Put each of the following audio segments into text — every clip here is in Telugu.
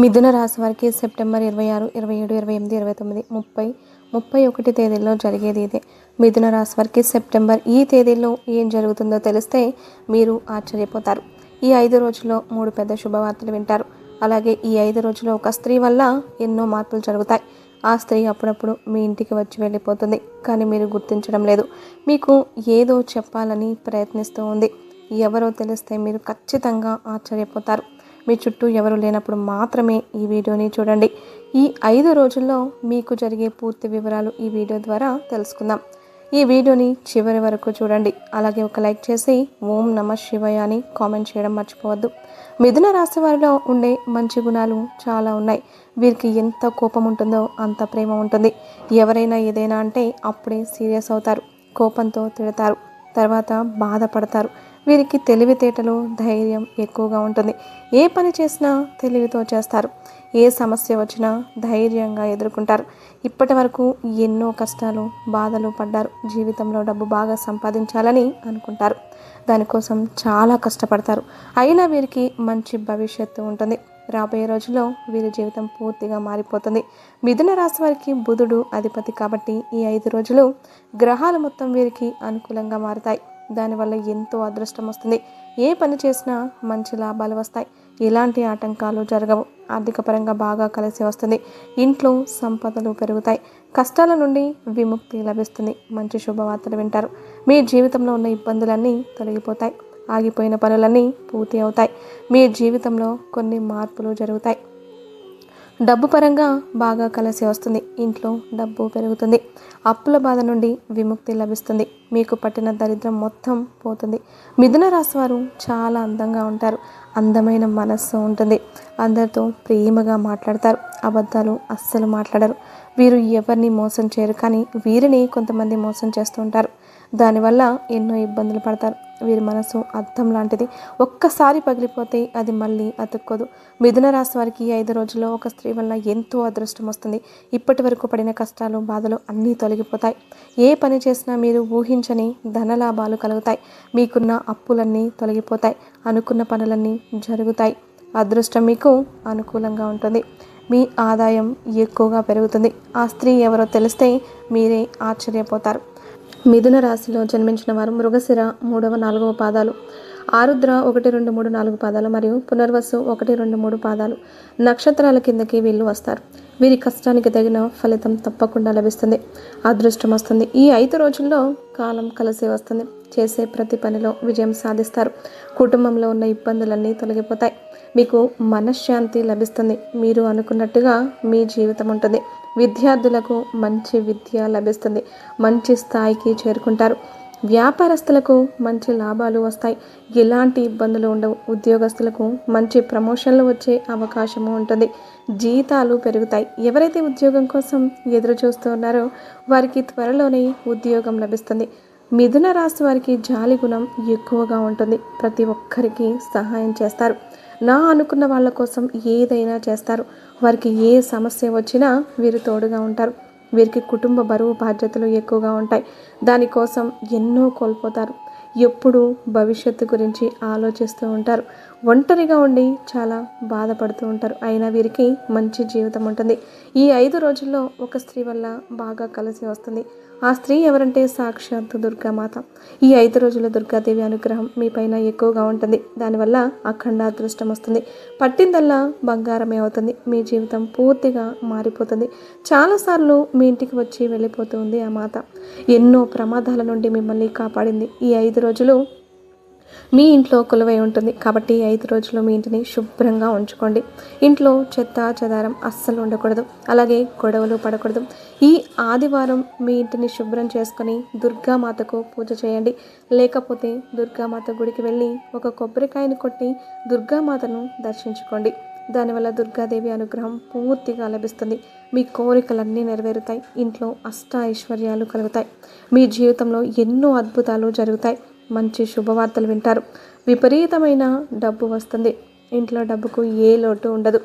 మిథున రాశి వారికి సెప్టెంబర్ ఇరవై ఆరు ఇరవై ఏడు ఇరవై ఎనిమిది ఇరవై తొమ్మిది ముప్పై ముప్పై ఒకటి తేదీల్లో జరిగేది ఇదే. మిథున రాశి వారికి సెప్టెంబర్ ఈ తేదీల్లో ఏం జరుగుతుందో తెలిస్తే మీరు ఆశ్చర్యపోతారు. ఈ ఐదు రోజుల్లో మూడు పెద్ద శుభవార్తలు వింటారు. అలాగే ఈ ఐదు రోజుల్లో ఒక స్త్రీ వల్ల ఎన్నో మార్పులు జరుగుతాయి. ఆ స్త్రీ అప్పుడప్పుడు మీ ఇంటికి వచ్చి వెళ్ళిపోతుంది కానీ మీరు గుర్తించడం లేదు. మీకు ఏదో చెప్పాలని ప్రయత్నిస్తూ ఉంది. ఎవరో తెలిస్తే మీరు ఖచ్చితంగా ఆశ్చర్యపోతారు. మీ చుట్టూ ఎవరు లేనప్పుడు మాత్రమే ఈ వీడియోని చూడండి. ఈ ఐదు రోజుల్లో మీకు జరిగే పూర్తి వివరాలు ఈ వీడియో ద్వారా తెలుసుకుందాం. ఈ వీడియోని చివరి వరకు చూడండి. అలాగే ఒక లైక్ చేసి ఓం నమ శివయ అని కామెంట్ చేయడం మర్చిపోవద్దు. మిథున రాశి వారిలో ఉండే మంచి గుణాలు చాలా ఉన్నాయి. వీరికి ఎంత కోపం ఉంటుందో అంత ప్రేమ ఉంటుంది. ఎవరైనా ఏదైనా అంటే అప్పుడే సీరియస్ అవుతారు. కోపంతో తిడతారు. తర్వాత బాధపడతారు. వీరికి తెలివితేటలు ధైర్యం ఎక్కువగా ఉంటుంది. ఏ పని చేసినా తెలివితో చేస్తారు. ఏ సమస్య వచ్చినా ధైర్యంగా ఎదుర్కొంటారు. ఇప్పటి వరకు ఎన్నో కష్టాలు బాధలు పడ్డారు. జీవితంలో డబ్బు బాగా సంపాదించాలని అనుకుంటారు. దానికోసం చాలా కష్టపడతారు. అయినా వీరికి మంచి భవిష్యత్తు ఉంటుంది. రాబోయే రోజుల్లో వీరి జీవితం పూర్తిగా మారిపోతుంది. మిథున రాశి వారికి బుధుడు అధిపతి కాబట్టి ఈ ఐదు రోజులు గ్రహాలు మొత్తం వీరికి అనుకూలంగా మారుతాయి. దానివల్ల ఎంతో అదృష్టం వస్తుంది. ఏ పని చేసినా మంచి లాభాలు వస్తాయి. ఎలాంటి ఆటంకాలు జరగవు. ఆర్థికపరంగా బాగా కలిసి వస్తుంది. ఇంట్లో సంపదలు పెరుగుతాయి. కష్టాల నుండి విముక్తి లభిస్తుంది. మంచి శుభవార్తలు వింటారు. మీ జీవితంలో ఉన్న ఇబ్బందులన్నీ తొలగిపోతాయి. ఆగిపోయిన పనులన్నీ పూర్తి అవుతాయి. మీ జీవితంలో కొన్ని మార్పులు జరుగుతాయి. డబ్బు పరంగా బాగా కలిసి వస్తుంది. ఇంట్లో డబ్బు పెరుగుతుంది. అప్పుల బాధ నుండి విముక్తి లభిస్తుంది. మీకు పట్టిన దరిద్రం మొత్తం పోతుంది. మిథున రాశి వారు చాలా అందంగా ఉంటారు. అందమైన మనస్సు ఉంటుంది. అందరితో ప్రేమగా మాట్లాడతారు. అబద్ధాలు అస్సలు మాట్లాడరు. వీరు ఎవరిని మోసం చేయరు. కానీ వీరిని కొంతమంది మోసం చేస్తూ ఉంటారు. దానివల్ల ఎన్నో ఇబ్బందులు పడతారు. వీరి మనసు అర్థం లాంటిది. ఒక్కసారి పగిలిపోతే అది మళ్ళీ అతుక్కోదు. మిథున రాశి వారికి ఐదు రోజుల్లో ఒక స్త్రీ వల్ల ఎంతో అదృష్టం వస్తుంది. ఇప్పటి వరకు పడిన కష్టాలు బాధలు అన్నీ తొలగిపోతాయి. ఏ పని చేసినా మీరు ఊహించని ధనలాభాలు కలుగుతాయి. మీకున్న అప్పులన్నీ తొలగిపోతాయి. అనుకున్న పనులన్నీ జరుగుతాయి. అదృష్టం మీకు అనుకూలంగా ఉంటుంది. మీ ఆదాయం ఎక్కువగా పెరుగుతుంది. ఆ స్త్రీ ఎవరో తెలిస్తే మీరే ఆశ్చర్యపోతారు. మిథున రాశిలో జన్మించిన వారు మృగశిర మూడవ నాలుగవ పాదాలు ఆరుద్ర ఒకటి రెండు మూడు నాలుగు పాదాలు మరియు పునర్వసు ఒకటి రెండు మూడు పాదాలు నక్షత్రాల కిందకి వీళ్ళు వస్తారు. వీరి కష్టానికి తగిన ఫలితం తప్పకుండా లభిస్తుంది. అదృష్టం వస్తుంది. ఈ ఐదు రోజుల్లో కాలం కలిసి వస్తుంది. చేసే ప్రతి పనిలో విజయం సాధిస్తారు. కుటుంబంలో ఉన్న ఇబ్బందులన్నీ తొలగిపోతాయి. మీకు మనశ్శాంతి లభిస్తుంది. మీరు అనుకున్నట్టుగా మీ జీవితం ఉంటుంది. విద్యార్థులకు మంచి విద్య లభిస్తుంది. మంచి స్థాయికి చేరుకుంటారు. వ్యాపారస్తులకు మంచి లాభాలు వస్తాయి. ఎలాంటి ఇబ్బందులు ఉండవు. ఉద్యోగస్తులకు మంచి ప్రమోషన్లు వచ్చే అవకాశము ఉంటుంది. జీతాలు పెరుగుతాయి. ఎవరైతే ఉద్యోగం కోసం ఎదురు చూస్తున్నారో వారికి త్వరలోనే ఉద్యోగం లభిస్తుంది. మిథున రాశి వారికి జాలి గుణం ఎక్కువగా ఉంటుంది. ప్రతి ఒక్కరికి సహాయం చేస్తారు. నా అనుకున్న వాళ్ళ కోసం ఏదైనా చేస్తారు. వారికి ఏ సమస్య వచ్చినా వీరు తోడుగా ఉంటారు. వీరికి కుటుంబ బరువు బాధ్యతలు ఎక్కువగా ఉంటాయి. దానికోసం ఎన్నో కోల్పోతారు. ఎప్పుడూ భవిష్యత్తు గురించి ఆలోచిస్తూ ఉంటారు. ఒంటరిగా ఉండి చాలా బాధపడుతూ ఉంటారు. అయినా వీరికి మంచి జీవితం ఉంటుంది. ఈ ఐదు రోజుల్లో ఒక స్త్రీ వల్ల బాగా కలిసి వస్తుంది. ఆ స్త్రీ ఎవరంటే సాక్షాత్తు దుర్గామాత. ఈ ఐదు రోజుల దుర్గాదేవి అనుగ్రహం మీ పైన ఎక్కువగా ఉంటుంది. దానివల్ల అఖండ అదృష్టం వస్తుంది. పట్టిందల్లా బంగారమే అవుతుంది. మీ జీవితం పూర్తిగా మారిపోతుంది. చాలాసార్లు మీ ఇంటికి వచ్చి వెళ్ళిపోతుంది ఆ మాత. ఎన్నో ప్రమాదాల నుండి మిమ్మల్ని కాపాడింది. ఈ ఐదు రోజులు మీ ఇంట్లో కొలువై ఉంటుంది. కాబట్టి ఐదు రోజులు మీ ఇంటిని శుభ్రంగా ఉంచుకోండి. ఇంట్లో చెత్త చెదారం అస్సలు ఉండకూడదు. అలాగే గొడవలు పడకూడదు. ఈ ఆదివారం మీ ఇంటిని శుభ్రం చేసుకొని దుర్గామాతకు పూజ చేయండి. లేకపోతే దుర్గామాత గుడికి వెళ్ళి ఒక కొబ్బరికాయను కొట్టి దుర్గామాతను దర్శించుకోండి. దానివల్ల దుర్గాదేవి అనుగ్రహం పూర్తిగా లభిస్తుంది. మీ కోరికలన్నీ నెరవేరుతాయి. ఇంట్లో అష్ట ఐశ్వర్యాలు కలుగుతాయి. మీ జీవితంలో ఎన్నో అద్భుతాలు జరుగుతాయి. మంచి శుభవార్తలు వింటారు. విపరీతమైన డబ్బు వస్తుంది. ఇంట్లో డబ్బుకు ఏ లోటు ఉండదు.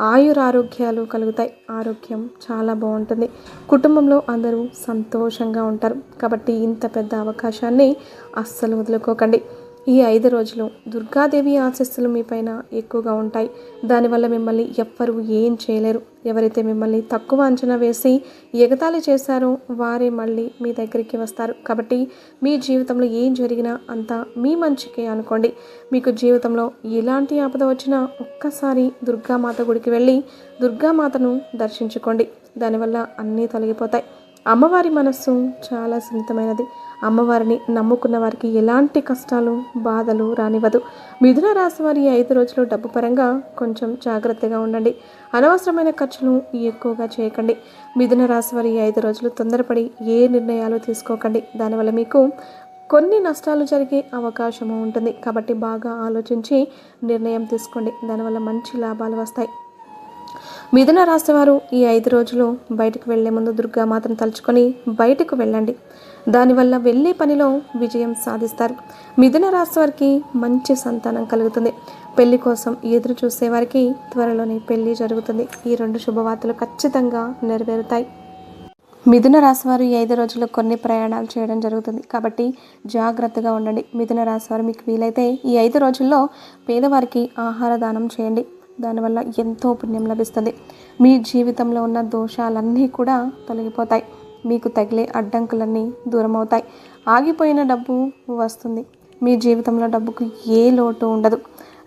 ఆయురారోగ్యాలు కలుగుతాయి. ఆరోగ్యం చాలా బాగుంటుంది. కుటుంబంలో అందరూ సంతోషంగా ఉంటారు. కాబట్టి ఇంత పెద్ద అవకాశాన్ని అస్సలు వదులుకోకండి. ఈ ఐదు రోజులు దుర్గాదేవి ఆశస్సులు మీపైన ఎక్కువగా ఉంటాయి. దానివల్ల మిమ్మల్ని ఎవ్వరు ఏం చేయలేరు. ఎవరైతే మిమ్మల్ని తక్కువ అంచనా వేసి ఎగతాళి చేశారో వారే మళ్ళీ మీ దగ్గరికి వస్తారు. కాబట్టి మీ జీవితంలో ఏం జరిగినా అంతా మీ మంచికే అనుకోండి. మీకు జీవితంలో ఎలాంటి ఆపద వచ్చినా ఒక్కసారి దుర్గామాత గుడికి వెళ్ళి దుర్గామాతను దర్శించుకోండి. దానివల్ల అన్నీ తొలగిపోతాయి. అమ్మవారి మనస్సు చాలా సున్నితమైనది. అమ్మవారిని నమ్ముకున్న వారికి ఎలాంటి కష్టాలు బాధలు రానివ్వదు. మిథున రాశి వారి ఐదు రోజులు డబ్బు పరంగా కొంచెం జాగ్రత్తగా ఉండండి. అనవసరమైన ఖర్చులు ఎక్కువగా చేయకండి. మిథున రాశి వారి ఐదు రోజులు తొందరపడి ఏ నిర్ణయాలు తీసుకోకండి. దానివల్ల మీకు కొన్ని నష్టాలు జరిగే అవకాశము ఉంటుంది. కాబట్టి బాగా ఆలోచించి నిర్ణయం తీసుకోండి. దానివల్ల మంచి లాభాలు వస్తాయి. మిథున రాశి వారు ఈ ఐదు రోజులు బయటకు వెళ్ళే ముందు దుర్గామాతను తలుచుకొని బయటకు వెళ్ళండి. దానివల్ల వెళ్ళే పనిలో విజయం సాధిస్తారు. మిథున రాశి వారికి మంచి సంతానం కలుగుతుంది. పెళ్ళి కోసం ఎదురు చూసే వారికి త్వరలోనే పెళ్ళి జరుగుతుంది. ఈ రెండు శుభవార్తలు ఖచ్చితంగా నెరవేరుతాయి. మిథున రాశి వారు ఈ ఐదు రోజుల్లో కొన్ని ప్రయాణాలు చేయడం జరుగుతుంది. కాబట్టి జాగ్రత్తగా ఉండండి. మిథున రాశి వారు మీకు వీలైతే ఈ ఐదు రోజుల్లో పేదవారికి ఆహార దానం చేయండి. దానివల్ల ఎంతో పుణ్యం లభిస్తుంది. మీ జీవితంలో ఉన్న దోషాలన్నీ కూడా తొలగిపోతాయి. మీకు తగిలే అడ్డంకులన్నీ దూరం అవుతాయి ఆగిపోయిన డబ్బు వస్తుంది. మీ జీవితంలో డబ్బుకు ఏ లోటు ఉండదు.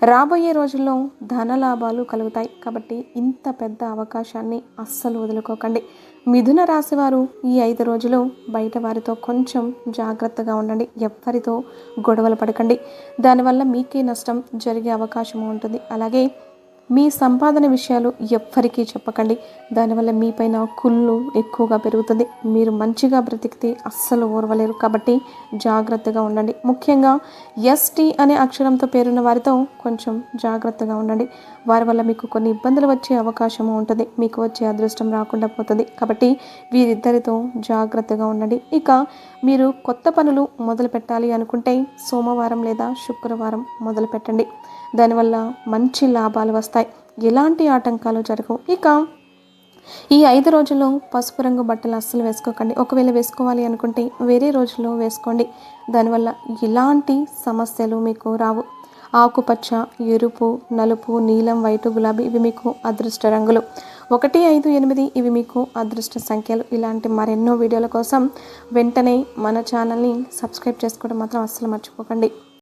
రాబోయే రోజుల్లో ధన లాభాలు కలుగుతాయి. కాబట్టి ఇంత పెద్ద అవకాశాన్ని అస్సలు వదులుకోకండి. మిథున రాశి వారు ఈ ఐదు రోజులు బయట వారితో కొంచెం జాగ్రత్తగా ఉండండి. ఎవ్వరితో గొడవలు పడకండి. దానివల్ల మీకే నష్టం జరిగే అవకాశం ఉంటుంది. అలాగే మీ సంపాదన విషయాలు ఎవ్వరికీ చెప్పకండి. దానివల్ల మీపైన కుళ్ళు ఎక్కువగా పెరుగుతుంది. మీరు మంచిగా బ్రతికితే అస్సలు ఓర్వలేరు. కాబట్టి జాగ్రత్తగా ఉండండి. ముఖ్యంగా ఎస్టీ అనే అక్షరంతో పేరున్న వారితో కొంచెం జాగ్రత్తగా ఉండండి. వారి వల్ల మీకు కొన్ని ఇబ్బందులు వచ్చే అవకాశం ఉంటుంది. మీకు వచ్చే అదృష్టం రాకుండా పోతుంది. కాబట్టి వీరిద్దరితో జాగ్రత్తగా ఉండండి. ఇక మీరు కొత్త పనులు మొదలు పెట్టాలి అనుకుంటే సోమవారం లేదా శుక్రవారం మొదలు పెట్టండి. దానివల్ల మంచి లాభాలు వస్తాయి. ఎలాంటి ఆటంకాలు జరగవు. ఇక ఈ ఐదు రోజుల్లో పసుపు రంగు బట్టలు అస్సలు వేసుకోకండి. ఒకవేళ వేసుకోవాలి అనుకుంటే వేరే రోజుల్లో వేసుకోండి. దానివల్ల ఎలాంటి సమస్యలు మీకు రావు. ఆకుపచ్చ ఎరుపు నలుపు నీలం వైటు గులాబీ ఇవి మీకు అదృష్ట రంగులు. ఒకటి ఐదు ఎనిమిది ఇవి మీకు అదృష్ట సంఖ్యలు. ఇలాంటి మరెన్నో వీడియోల కోసం వెంటనే మన ఛానల్ని సబ్స్క్రైబ్ చేసుకోవడం మాత్రం అస్సలు మర్చిపోకండి.